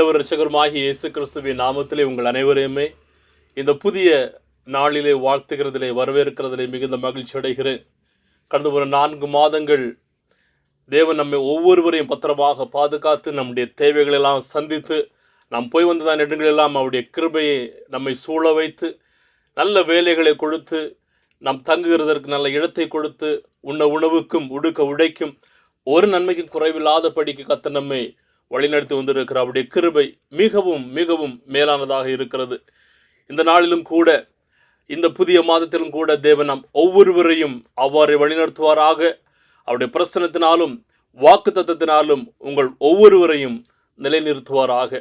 ஆண்டவர் ரட்சகருமாகிய இயேசு கிறிஸ்துவின் நாமத்திலே உங்கள் அனைவரையுமே இந்த புதிய நாளிலே வாழ்த்துகிறதிலே வரவேற்கிறதிலே மிகுந்த மகிழ்ச்சி அடைகிறேன். கடந்த ஒரு நான்கு மாதங்கள் தேவன் நம்மை ஒவ்வொருவரையும் பத்திரமாக பாதுகாத்து நம்முடைய தேவைகளெல்லாம் சந்தித்து நாம் போய் வந்ததான இடங்களெல்லாம் அவருடைய கிருபையை நம்மை சூழ வைத்து நல்ல வேலைகளை கொடுத்து நாம் தங்குகிறதற்கு நல்ல இடத்தை கொடுத்து உண்ண உணவுக்கும் உடுக்க உடைக்கும் ஒரு நன்மைக்கும் குறைவில்லாதபடிக்கு கத்த நம்மை வழிநடத்தி வந்திருக்கிற அவருடைய கிருபை மிகவும் மிகவும் மேலானதாக இருக்கிறது. இந்த நாளிலும் கூட இந்த புதிய மாதத்திலும் கூட தேவன் நாம் ஒவ்வொருவரையும் அவ்வாறு வழிநடத்துவாராக. அவருடைய பிரசனத்தினாலும் வாக்கு தத்தத்தினாலும் உங்கள் ஒவ்வொருவரையும் நிலைநிறுத்துவாராக.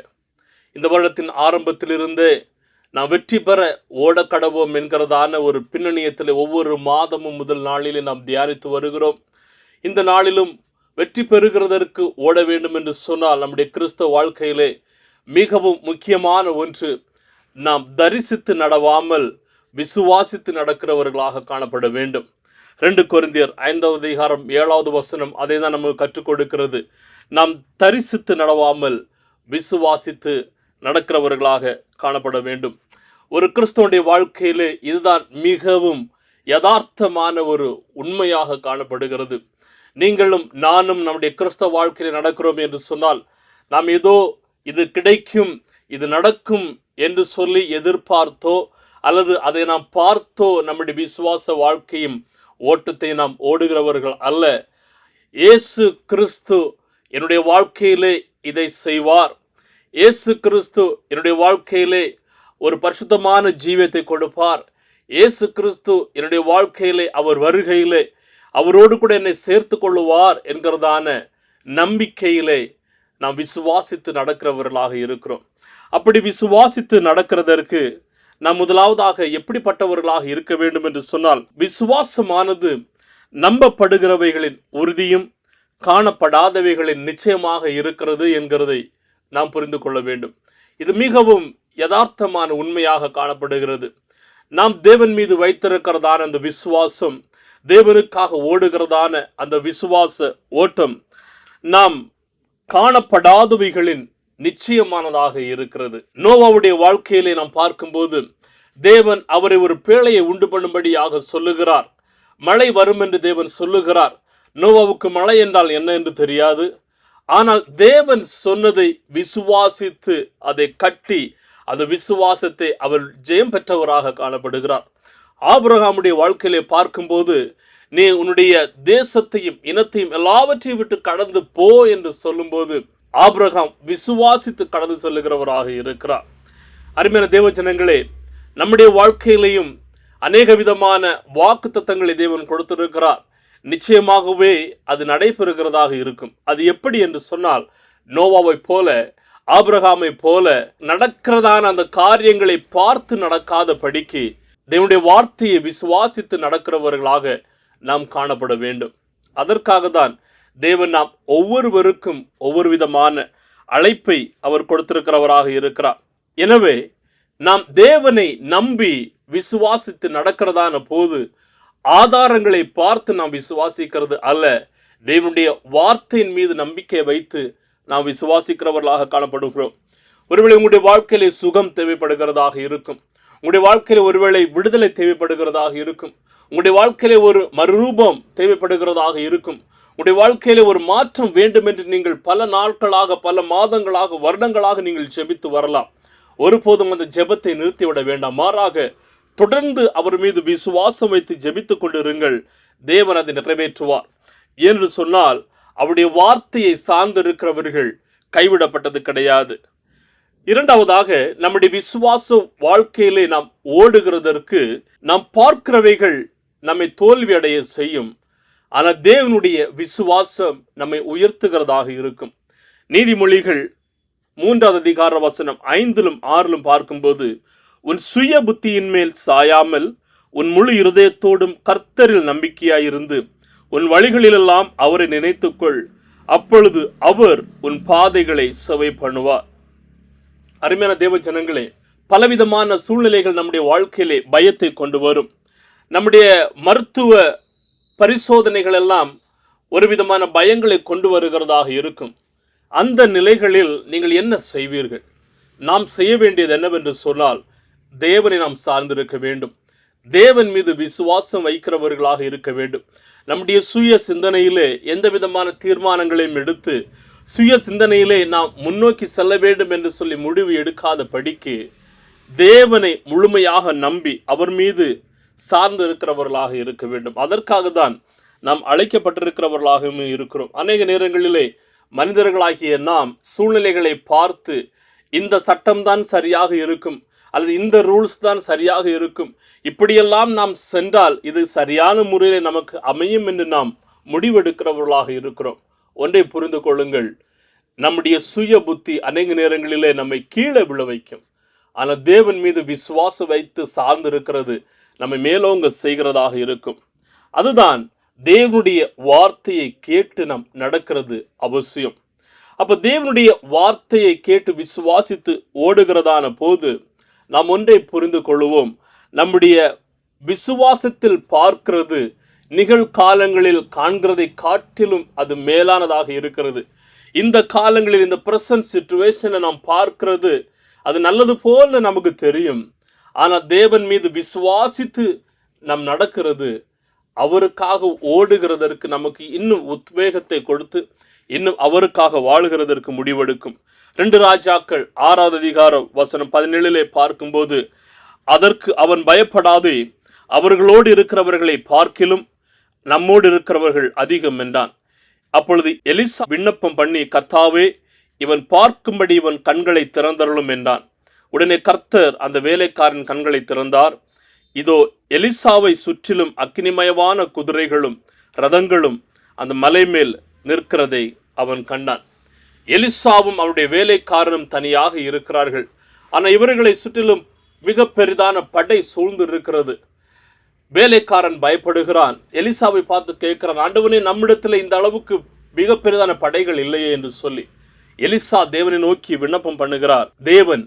இந்த வருடத்தின் ஆரம்பத்திலிருந்தே நாம் வெற்றி பெற ஓடக்கடவோம் என்கிறதான ஒரு பின்னணியத்தில் ஒவ்வொரு மாதமும் முதல் நாளிலே நாம் தியானித்து வருகிறோம். இந்த நாளிலும் வெற்றி பெறுகிறதற்கு ஓட வேண்டும் என்று சொன்னால் நம்முடைய கிறிஸ்தவ வாழ்க்கையிலே மிகவும் முக்கியமான ஒன்று நாம் தரிசித்து நடவாமல் விசுவாசித்து நடக்கிறவர்களாக காணப்பட வேண்டும். ரெண்டு குருந்தியர் ஐந்தாவது அதிகாரம் ஏழாவது வசனம் அதை தான் நமக்கு கற்றுக் கொடுக்கிறது. நாம் தரிசித்து நடவாமல் விசுவாசித்து நடக்கிறவர்களாக காணப்பட வேண்டும். ஒரு கிறிஸ்தவனுடைய வாழ்க்கையிலே இதுதான் மிகவும் யதார்த்தமான ஒரு உண்மையாக காணப்படுகிறது. நீங்களும் நானும் நம்முடைய கிறிஸ்தவ வாழ்க்கையில் நடக்கிறோம் என்று சொன்னால் நாம் ஏதோ இது கிடைக்கும் இது நடக்கும் என்று சொல்லி எதிர்பார்த்தோ அல்லது அதை நாம் பார்த்தோ நம்முடைய விசுவாச வாழ்க்கையும் ஓட்டத்தை நாம் ஓடுகிறவர்கள் அல்ல. இயேசு கிறிஸ்து என்னுடைய வாழ்க்கையிலே இதை செய்வார். இயேசு கிறிஸ்து என்னுடைய வாழ்க்கையிலே ஒரு பரிசுத்தமான ஜீவியத்தை கொடுப்பார். இயேசு கிறிஸ்து என்னுடைய வாழ்க்கையிலே அவர் வருகையிலே அவரோடு கூட என்னை சேர்த்து கொள்ளுவார் என்கிறதான நம்பிக்கையிலே நாம் விசுவாசித்து நடக்கிறவர்களாக இருக்கிறோம். அப்படி விசுவாசித்து நடக்கிறதற்கு நாம் முதலாவதாக எப்படிப்பட்டவர்களாக இருக்க வேண்டும் என்று சொன்னால் விசுவாசமானது நம்பப்படுகிறவைகளின் உறுதியும் காணப்படாதவைகளின் நிச்சயமாக இருக்கிறது என்கிறதை நாம் புரிந்து கொள்ள வேண்டும். இது மிகவும் யதார்த்தமான உண்மையாக காணப்படுகிறது. நாம் தேவன் மீது வைத்திருக்கிறதான அந்த விசுவாசம் தேவனுக்காக ஓடுகிறதான அந்த விசுவாச ஓட்டம் நாம் காணப்படாதவைகளின் நிச்சயமானதாக இருக்கிறது. நோவாவுடைய வாழ்க்கையிலே நாம் பார்க்கும்போது தேவன் அவரை ஒரு பேழையை உண்டு பண்ணும்படியாக சொல்லுகிறார். மழை வரும் என்று தேவன் சொல்லுகிறார். நோவாவுக்கு மழை என்றால் என்ன என்று தெரியாது. ஆனால் தேவன் சொன்னதை விசுவாசித்து அதை கட்டி அந்த விசுவாசத்தை அவர் ஜெயம் பெற்றவராக காணப்படுகிறார். ஆபிரகாமுடைய வாழ்க்கையிலே பார்க்கும்போது நீ உன்னுடைய தேசத்தையும் இனத்தையும் எல்லாவற்றையும் விட்டு கடந்து போ என்று சொல்லும்போது ஆபிரகாம் விசுவாசித்து கடந்து செல்லுகிறவராக இருக்கிறார். அருமையான தேவ ஜனங்களே நம்முடைய வாழ்க்கையிலையும் அநேக விதமான வாக்கு தத்தங்களை தேவன் கொடுத்திருக்கிறார். நிச்சயமாகவே அது நடைபெறுகிறதாக இருக்கும். அது எப்படி என்று சொன்னால் நோவாவை போல ஆபிரகாமை போல நடக்கிறதான அந்த காரியங்களை பார்த்து நடக்காத படிக்கு தேவனுடைய வார்த்தையை விசுவாசித்து நடக்கிறவர்களாக நாம் காணப்பட வேண்டும். அதற்காக தான் தேவன் நாம் ஒவ்வொருவருக்கும் ஒவ்வொரு விதமான அழைப்பை அவர் கொடுத்திருக்கிறவராக இருக்கிறார். எனவே நாம் தேவனை நம்பி விசுவாசித்து நடக்கிறதான போது ஆதாரங்களை பார்த்து நாம் விசுவாசிக்கிறது அல்ல. தேவனுடைய வார்த்தையின் மீது நம்பிக்கை வைத்து நாம் விசுவாசிக்கிறவர்களாக காணப்படுகிறோம். ஒருவேளை உங்களுடைய வாழ்க்கையிலே சுகம் தேவைப்படுகிறதாக இருக்கும். உங்களுடைய வாழ்க்கையில் ஒருவேளை விடுதலை தேவைப்படுகிறதாக இருக்கும். உங்களுடைய வாழ்க்கையில ஒரு மறுரூபம் தேவைப்படுகிறதாக இருக்கும். உங்களுடைய வாழ்க்கையில ஒரு மாற்றம் வேண்டும் என்று நீங்கள் பல நாட்களாக பல மாதங்களாக வருடங்களாக நீங்கள் ஜெபித்து வரலாம். ஒருபோதும் அந்த ஜெபத்தை நிறுத்திவிட வேண்டாம். மாறாக தொடர்ந்து அவர் மீது விசுவாசம் வைத்து ஜெபித்துக் கொண்டிருங்கள். தேவன் அதை நிறைவேற்றுவார். என்று சொன்னால் அவருடைய வார்த்தையை சார்ந்திருக்கிறவர்கள் கைவிடப்பட்டது கிடையாது. இரண்டாவதாக நம்முடைய விசுவாச வாழ்க்கையிலே நாம் ஓடுகிறதற்கு நாம் பார்க்கிறவைகள் நம்மை தோல்வி அடைய செய்யும். ஆனால் தேவனுடைய விசுவாசம் நம்மை உயர்த்துகிறதாக இருக்கும். நீதிமொழிகள் மூன்றாவது அதிகார வசனம் ஐந்திலும் ஆறிலும் பார்க்கும்போது உன் சுய புத்தியின் மேல் சாயாமல் உன் முழு இருதயத்தோடும் கர்த்தரில் நம்பிக்கையாயிருந்து உன் வழிகளிலெல்லாம் அவரை நினைத்துக்கொள். அப்பொழுது அவர் உன் பாதைகளை செவை பண்ணுவார் அருமையான தேவ ஜனங்களே பலவிதமான சூழ்நிலைகள் நம்முடைய வாழ்க்கையிலே பயத்தை கொண்டு வரும். நம்முடைய மருத்துவ பரிசோதனைகள் எல்லாம் ஒரு விதமான பயங்களை கொண்டு வருகிறதாக இருக்கும். அந்த நிலைகளில் நீங்கள் என்ன செய்வீர்கள்? நாம் செய்ய வேண்டியது என்னவென்று சொன்னால் தேவனை நாம் சார்ந்திருக்க வேண்டும். தேவன் மீது விசுவாசம் வைக்கிறவர்களாக இருக்க வேண்டும். நம்முடைய சுய சிந்தனையிலே எந்த விதமான தீர்மானங்களையும் எடுத்து சுய சிந்தனையிலே நாம் முன்னோக்கி செல்ல வேண்டும் என்று சொல்லி முடிவு எடுக்காத படிக்கு தேவனை முழுமையாக நம்பி அவர் மீது சார்ந்து இருக்கிறவர்களாக இருக்க வேண்டும். அதற்காக தான் நாம் அழைக்கப்பட்டிருக்கிறவர்களாகவும் இருக்கிறோம். அநேக நேரங்களிலே மனிதர்களாகிய நாம் சூழ்நிலைகளை பார்த்து இந்த சட்டம்தான் சரியாக இருக்கும் அல்லது இந்த ரூல்ஸ் தான் சரியாக இருக்கும் இப்படியெல்லாம் நாம் சென்றால் இது சரியான முறையில் நமக்கு அமையும் என்று நாம் முடிவெடுக்கிறவர்களாக இருக்கிறோம். ஒன்றை புரிந்து கொள்ளுங்கள். நம்முடைய சுய புத்தி அநேக நேரங்களிலே நம்மை கீழே விழ வைக்கும். ஆனால் தேவன் மீது விசுவாசம் வைத்து சார்ந்து இருக்கிறது நம்மை மேலோங்க செய்கிறதாக இருக்கும். அதுதான் தேவனுடைய வார்த்தையை கேட்டு நாம் நடக்கிறது அவசியம். அப்போ தேவனுடைய வார்த்தையை கேட்டு விசுவாசித்து ஓடுகிறதான போது நாம் ஒன்றை புரிந்து கொள்வோம் நம்முடைய விசுவாசத்தில் பார்க்கிறது நிகழ்காலங்களில் காண்கிறதை காட்டிலும் அது மேலானதாக இருக்கிறது. இந்த காலங்களில் இந்த பிரசன்ட் சுச்சுவேஷனை நாம் பார்க்கிறது அது நல்லது போல நமக்கு தெரியும். ஆனால் தேவன் மீது விசுவாசித்து நாம் நடக்கிறது. அவருக்காக ஓடுகிறதற்கு நமக்கு இன்னும் உத்வேகத்தை கொடுத்து இன்னும் அவருக்காக வாழுகிறதற்கு முடிவெடுக்கும். ரெண்டு ராஜாக்கள் ஆறாவது அதிகாரம் வசனம் பதினேழிலே பார்க்கும்போது அதற்கு அவன் பயப்படாதே அவர்களோடு இருக்கிறவர்களை பார்க்கிலும் நம்மோடு இருக்கிறவர்கள் அதிகம் என்றான். அப்பொழுது எலிசா விண்ணப்பம் பண்ணி கர்த்தாவே இவன் பார்க்கும்படி இவன் கண்களை திறந்தருளும் என்றான். உடனே கர்த்தர் அந்த வேலைக்காரன் கண்களை திறந்தார். இதோ எலிசாவை சுற்றிலும் அக்னிமயமான குதிரைகளும் ரதங்களும் அந்த மலை மேல் நிற்கிறதை அவன் கண்டான். எலிசாவும் அவருடைய வேலைக்காரனும் தனியாக இருக்கிறார்கள். ஆனால் இவர்களை சுற்றிலும் மிக பெரிதான படை சூழ்ந்து இருக்கிறது. வேலைக்காரன் பயப்படுகிறான். எலிசாவை பார்த்து கேட்கிறான் ஆண்டவனே நம்மிடத்தில் இந்த அளவுக்கு மிக பெரிதான படைகள் இல்லையே என்று சொல்லி எலிசா தேவனை நோக்கி விண்ணப்பம் பண்ணுகிறார். தேவன்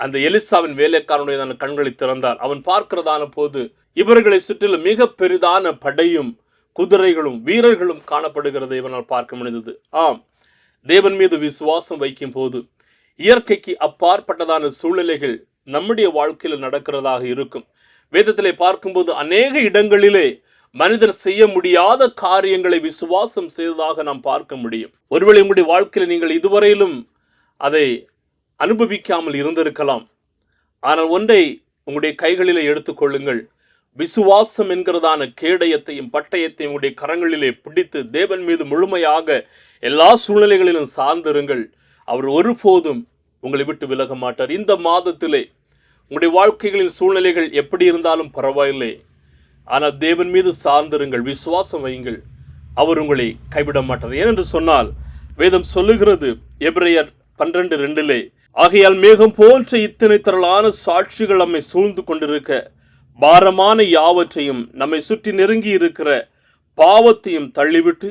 அந்த எலிசாவின் வேலைக்காரனுடைய கண்களை திறந்தார். அவன் பார்க்கிறதான போது இவர்களை சுற்றிலும் மிக பெரிதான படையும் குதிரைகளும் வீரர்களும் காணப்படுகிறதை இவனால் பார்க்க முடிந்தது. ஆம் தேவன் மீது விசுவாசம் வைக்கும் போது இயற்கைக்கு அப்பாற்பட்டதான சூழ்நிலைகள் நம்முடைய வாழ்க்கையில் நடக்கிறதாக இருக்கும். வேதத்திலே பார்க்கும்போது அநேக இடங்களிலே மனிதர் செய்ய முடியாத காரியங்களை விசுவாசம் செய்ததாக நாம் பார்க்க முடியும். ஒருவேளை உங்களுடைய வாழ்க்கையில் நீங்கள் இதுவரையிலும் அதை அனுபவிக்காமல் இருந்திருக்கலாம். ஆனால் ஒன்றை உங்களுடைய கைகளிலே எடுத்துக்கொள்ளுங்கள் விசுவாசம் என்கிறதான கேடயத்தையும் பட்டயத்தையும் உங்களுடைய கரங்களிலே பிடித்து தேவன் மீது முழுமையாக எல்லா சூழ்நிலைகளிலும் சார்ந்திருங்கள். அவர் ஒருபோதும் உங்களை விட்டு விலக மாட்டார். இந்த மாதத்திலே உங்களுடைய வாழ்க்கைகளின் சூழ்நிலைகள் எப்படி இருந்தாலும் பரவாயில்லை. ஆனால் தேவன் மீது சார்ந்திருங்கள் விசுவாசம் வையுங்கள். அவர் உங்களை கைவிட மாட்டார். ஏனென்று சொன்னால் வேதம் சொல்லுகிறது எப்ரையர் பன்னிரண்டு ரெண்டிலே ஆகையால் மேகம் போன்ற இத்தனை திரளான சாட்சிகள் நம்மை சூழ்ந்து கொண்டிருக்க பாரமான யாவற்றையும் நம்மை சுற்றி நெருங்கி இருக்கிற பாவத்தையும் தள்ளிவிட்டு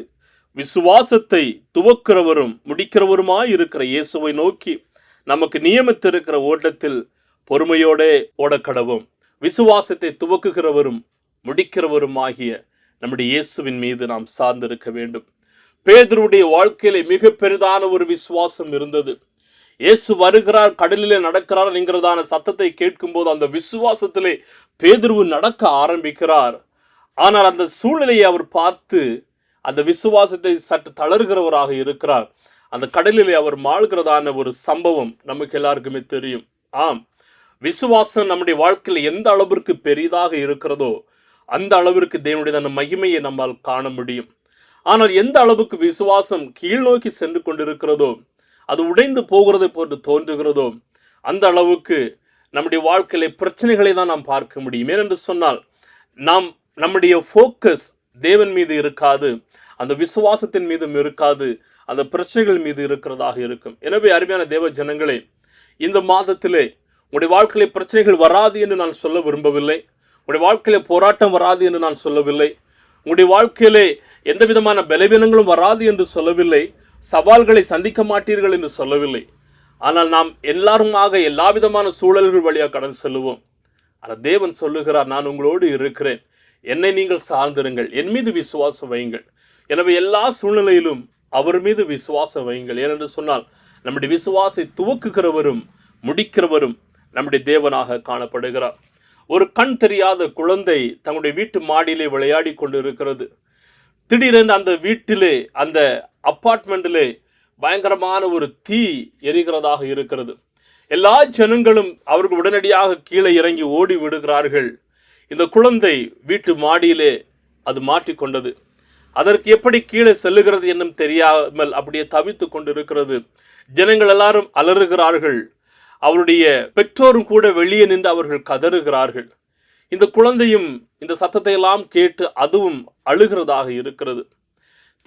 விசுவாசத்தை துவக்கிறவரும் முடிக்கிறவருமாய் இருக்கிற இயேசுவை நோக்கி நமக்கு நியமித்திருக்கிற ஓட்டத்தில் பொறுமையோடே ஓடக்கடவும் விசுவாசத்தை துவக்குகிறவரும் முடிக்கிறவரும் ஆகிய நம்முடைய இயேசுவின் மீது நாம் சார்ந்திருக்க வேண்டும். பேதருடைய வாழ்க்கையிலே மிக பெரிதான ஒரு விசுவாசம் இருந்தது. இயேசு வருகிறார் கடலிலே நடக்கிறார் என்கிறதான சத்தத்தை கேட்கும்போது அந்த விசுவாசத்திலே பேதுருவு நடக்க ஆரம்பிக்கிறார். ஆனால் அந்த சூழ்நிலையை அவர் பார்த்து அந்த விசுவாசத்தை சற்று தளர்கிறவராக இருக்கிறார். அந்த கடலிலே அவர் மாழ்கிறதான ஒரு சம்பவம் நமக்கு எல்லாருக்குமே தெரியும். ஆம். விசுவாசம் நம்முடைய வாழ்க்கையில் எந்த அளவிற்கு பெரிதாக இருக்கிறதோ அந்த அளவிற்கு தேவனுடைய மகிமையை நம்மால் காண முடியும். ஆனால் எந்த அளவுக்கு விசுவாசம் கீழ்நோக்கி சென்று கொண்டிருக்கிறதோ அது உடைந்து போகிறதை போன்று தோன்றுகிறதோ அந்த அளவுக்கு நம்முடைய வாழ்க்கையில பிரச்சனைகளை தான் நாம் பார்க்க முடியும். ஏனென்று சொன்னால் நாம் நம்முடைய ஃபோக்கஸ் தேவன் மீது இருக்காது அந்த விசுவாசத்தின் மீதும் இருக்காது அந்த பிரச்சனைகள் மீது இருக்கிறதாக இருக்கும். எனவே அருமையான தேவ ஜனங்களே இந்த மாதத்திலே உங்களுடைய வாழ்க்கையில் பிரச்சனைகள் வராது என்று நான் சொல்ல விரும்பவில்லை. உங்களுடைய வாழ்க்கையில் போராட்டம் வராது என்று நான் சொல்லவில்லை. உங்களுடைய வாழ்க்கையிலே எந்த விதமான பலவீனங்களும் வராது என்று சொல்லவில்லை. சவால்களை சந்திக்க மாட்டீர்கள் என்று சொல்லவில்லை. ஆனால் நாம் எல்லாருமாக எல்லா விதமான சூழல்கள் வழியாக கடந்து செல்லுவோம். ஆனால் தேவன் சொல்லுகிறார் நான் உங்களோடு இருக்கிறேன். என்னை நீங்கள் சார்ந்திருங்கள். என் மீது விசுவாசம் வையுங்கள். எனவே எல்லா சூழ்நிலையிலும் அவர் மீது விசுவாசம் வையுங்கள். ஏனென்று சொன்னால் நம்முடைய விசுவாசை துவக்குகிறவரும் முடிக்கிறவரும் நம்முடைய தேவனாக காணப்படுகிறார். ஒரு கண் தெரியாத குழந்தை தங்களுடைய வீட்டு மாடியிலே விளையாடி கொண்டு இருக்கிறது திடீரென்று அந்த வீட்டிலே அந்த அப்பார்ட்மெண்ட்டிலே பயங்கரமான ஒரு தீ எரிகிறதாக இருக்கிறது. எல்லா ஜனங்களும் அவர்கள் உடனடியாக கீழே இறங்கி ஓடி விடுகிறார்கள். இந்த குழந்தை வீட்டு மாடியிலே அது மாட்டிக்கொண்டது அதற்கு எப்படி கீழே செல்லுகிறது என்னும் தெரியாமல் அப்படியே தவித்து கொண்டிருக்கிறது. ஜனங்கள் எல்லாரும் அலறுகிறார்கள். அவருடைய பெற்றோரும் கூட வெளியே நின்று அவர்கள் கதறுகிறார்கள். இந்த குழந்தையும் இந்த சத்தத்தை எல்லாம் கேட்டு அதுவும் அழுகிறதாக இருக்கிறது.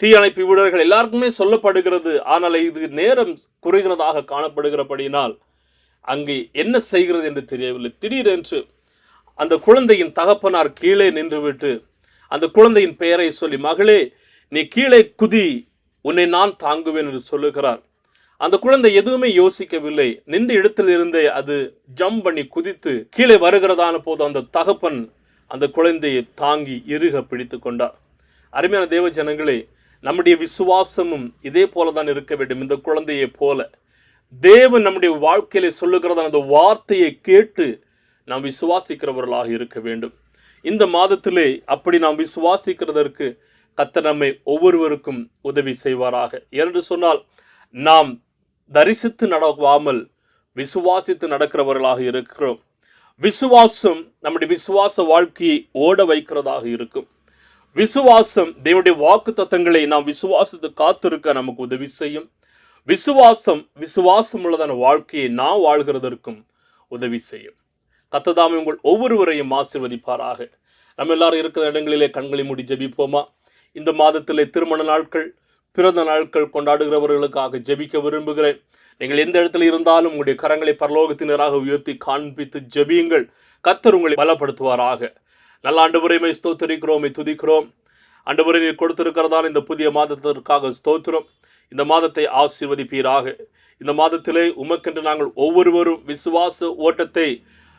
தீயணைப்பு வீரர்கள் எல்லாருக்குமே சொல்லப்படுகிறது. ஆனால் இது நேரம் குறைகிறதாக காணப்படுகிறபடியினால் அங்கே என்ன செய்கிறது என்று தெரியவில்லை. திடீரென்று அந்த குழந்தையின் தகப்பனார் கீழே நின்றுவிட்டு அந்த குழந்தையின் பெயரை சொல்லி மகளே நீ கீழே குதி உன்னை நான் தாங்குவேன் என்று சொல்லுகிறார். அந்த குழந்தை எதுவுமே யோசிக்கவில்லை. நின்ற இடத்தில் இருந்தே அது ஜம்ப் பண்ணி குதித்து கீழே வருகிறதான போது அந்த தகப்பன் அந்த குழந்தையை தாங்கி இறுக பிடித்து கொண்டார். அருமையான தேவ ஜனங்களே நம்முடைய விசுவாசமும் இதே போல தான் இருக்க வேண்டும். இந்த குழந்தையைப் போல தேவன் நம்முடைய வாழ்க்கையில சொல்லுகிறதான அந்த வார்த்தையை கேட்டு நாம் விசுவாசிக்கிறவர்களாக இருக்க வேண்டும். இந்த மாதத்திலே அப்படி நாம் விசுவாசிக்கிறதற்கு கத்த நம்மை ஒவ்வொருவருக்கும் உதவி செய்வாராக. என்று சொன்னால் நாம் தரிசித்து நடவாமல் விசுவாசித்து நடக்கிறவர்களாக இருக்கிறோம். விசுவாசம் நம்முடைய விசுவாச வாழ்க்கையை ஓட வைக்கிறதாக இருக்கும். விசுவாசம் தேவனுடைய வாக்கு தத்தங்களை நாம் விசுவாசத்து காத்திருக்க நமக்கு உதவி செய்யும். விசுவாசம் விசுவாசம் உள்ளதான வாழ்க்கையை நாம் வாழ்கிறதற்கும் உதவி செய்யும். கத்ததாமே உங்கள் ஒவ்வொருவரையும் ஆசிர்வதிப்பாராக. நம்ம எல்லாரும் இருக்கிற இடங்களிலே கண்களை மூடி ஜெபிப்போமா? இந்த மாதத்திலே திருமண நாட்கள் பிறந்த நாட்கள் கொண்டாடுகிறவர்களுக்காக ஜெபிக்க விரும்புகிறேன். நீங்கள் எந்த இடத்துல இருந்தாலும் உங்களுடைய கரங்களை பரலோகத்தினராக உயர்த்தி காண்பித்து ஜெபியுங்கள். கத்தர் உங்களை பலப்படுத்துவாராக. நல்ல ஆண்டு ஸ்தோத்தரிக்கிறோம் துதிக்கிறோம். ஆண்டவரை நீர் கொடுத்திருக்கிறதான இந்த புதிய மாதத்திற்காக ஸ்தோத்திரம். இந்த மாதத்தை ஆசீர்வதிப்பீராக. இந்த மாதத்திலே உமக்கென்று நாங்கள் ஒவ்வொருவரும் விசுவாச ஓட்டத்தை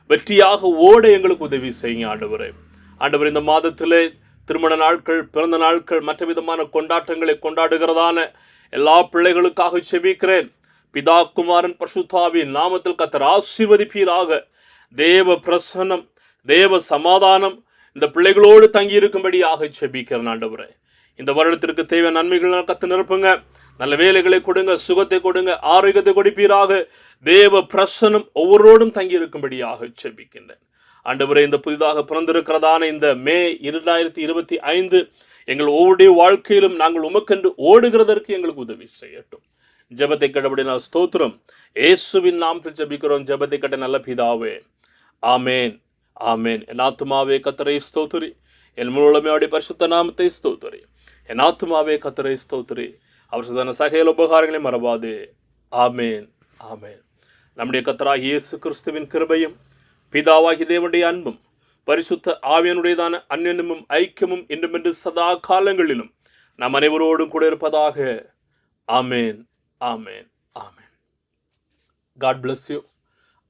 வெற்றியாக ஓட எங்களுக்கு உதவி செய்யுங்க ஆண்டவரே. ஆண்டவர் இந்த மாதத்திலே திருமண நாட்கள் பிறந்த நாட்கள் மற்ற விதமான கொண்டாட்டங்களை கொண்டாடுகிறதான எல்லா பிள்ளைகளுக்காக செபிக்கிறேன். பிதா குமாரன் பர்சுத்தாவின் நாமத்தில் கத்தர் ஆசீர்வதிப்பீராக. தேவ பிரசன்னம் தேவ சமாதானம் இந்த பிள்ளைகளோடு தங்கியிருக்கும்படியாக செபிக்கிறேன் ஆண்டவரே. இந்த வருடத்திற்கு தேவை நன்மைகள் கத்து நிரப்புங்க. நல்ல வேலைகளை கொடுங்க சுகத்தை கொடுங்க ஆரோக்கியத்தை கொடுப்பீராக. தேவ பிரசனம் ஒவ்வொருவரோடும் தங்கியிருக்கும்படியாக செபிக்கின்றேன். ஆண்டவரே இந்த புதிதாக பிறந்திருக்கிறதான இந்த மே இரண்டாயிரத்தி இருபத்தி ஐந்து எங்கள் ஒவ்வொரு வாழ்க்கையிலும் நாங்கள் உமக்கென்று ஓடுகிறதற்கு எங்களுக்கு உதவி செய்யட்டும். ஜெபத்தை கடபடினா ஸ்தோத்திரம். ஏசுவின் நாமத்தில் ஜபிக்கிறோம். ஜபத்தை கட்ட நல்ல பிதாவே ஆமேன் ஆமேன். என் ஆத்துமாவே கத்தரை ஸ்தோத்திரி. என் மூலமையோடைய பரிசுத்த நாமத்தை ஸ்தோத்திரி. என் ஆத்துமாவே கத்தரை ஸ்தோத்திரி. அவர் சுதான சகையில உபகாரங்களை மறவாது. ஆமேன் ஆமேன். நம்முடைய கத்தராக இயேசு கிறிஸ்துவின் கிருபையும் பிதாவாகி தேவனுடைய அன்பும் பரிசுத்த ஆவியனுடையதான அந்நியமும் ஐக்கியமும் என்றுமென்று சதா காலங்களிலும் நம் அனைவரோடும் கூட இருப்பதாக. ஆமேன். ஆமேன். ஆமேன். காட் பிளஸ் யூ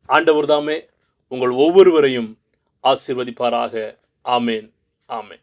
ஆண்டவர் தாமே உங்கள் ஒவ்வொருவரையும் ஆசீர்வதிப்பாராக. ஆமேன். ஆமேன்.